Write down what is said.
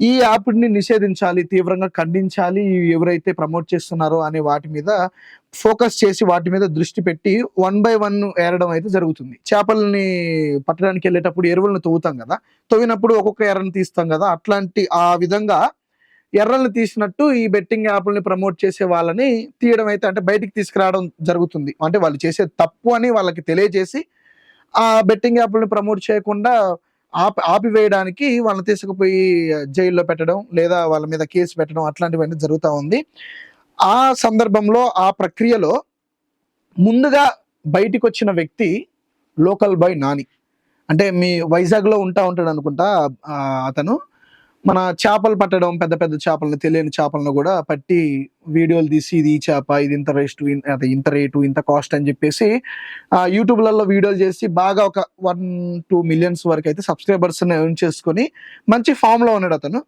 ఈ యాప్ని నిషేధించాలి తీవ్రంగా ఖండించాలి ఎవరైతే ప్రమోట్ చేస్తున్నారో అనే వాటి మీద ఫోకస్ చేసి వాటి మీద దృష్టి పెట్టి వన్ బై వన్ ఏరడం అయితే జరుగుతుంది. చేపల్ని పట్టడానికి వెళ్ళేటప్పుడు ఎరువులను తవ్వుతాం కదా తవ్వినప్పుడు ఒక్కొక్క ఎర్రను తీస్తాం కదా అట్లాంటి ఆ విధంగా ఎర్రల్ని తీసినట్టు ఈ బెట్టింగ్ యాప్లని ప్రమోట్ చేసే వాళ్ళని తీయడం అయితే అంటే బయటికి తీసుకురావడం జరుగుతుంది. అంటే వాళ్ళు చేసే తప్పు అని వాళ్ళకి తెలియజేసి ఆ బెట్టింగ్ యాప్లని ప్రమోట్ చేయకుండా ఆపి ఆపివేయడానికి వాళ్ళని తీసుకుపోయి జైల్లో పెట్టడం లేదా వాళ్ళ మీద కేసు పెట్టడం అట్లాంటివన్నీ జరుగుతూ ఉంది. ఆ సందర్భంలో ఆ ప్రక్రియలో ముందుగా బయటికి వచ్చిన వ్యక్తి లోకల్ బాయ్ నాని. అంటే మీ వైజాగ్లో ఉంటా ఉంటాడు అనుకుంటా అతను. మన చేపలు పట్టడం పెద్ద పెద్ద చేపలను తెలియని చేపలను కూడా పట్టి వీడియోలు తీసి ఇది ఈ చేప ఇది ఇంత రేస్ట్ అదే ఇంత రేటు ఇంత కాస్ట్ అని చెప్పేసి ఆ, యూట్యూబ్లలో వీడియోలు చేసి బాగా ఒక వన్ టూ మిలియన్స్ వరకు అయితే సబ్స్క్రైబర్స్ని ఎర్న్ చేసుకొని మంచి ఫామ్లో ఉన్నాడు అతను.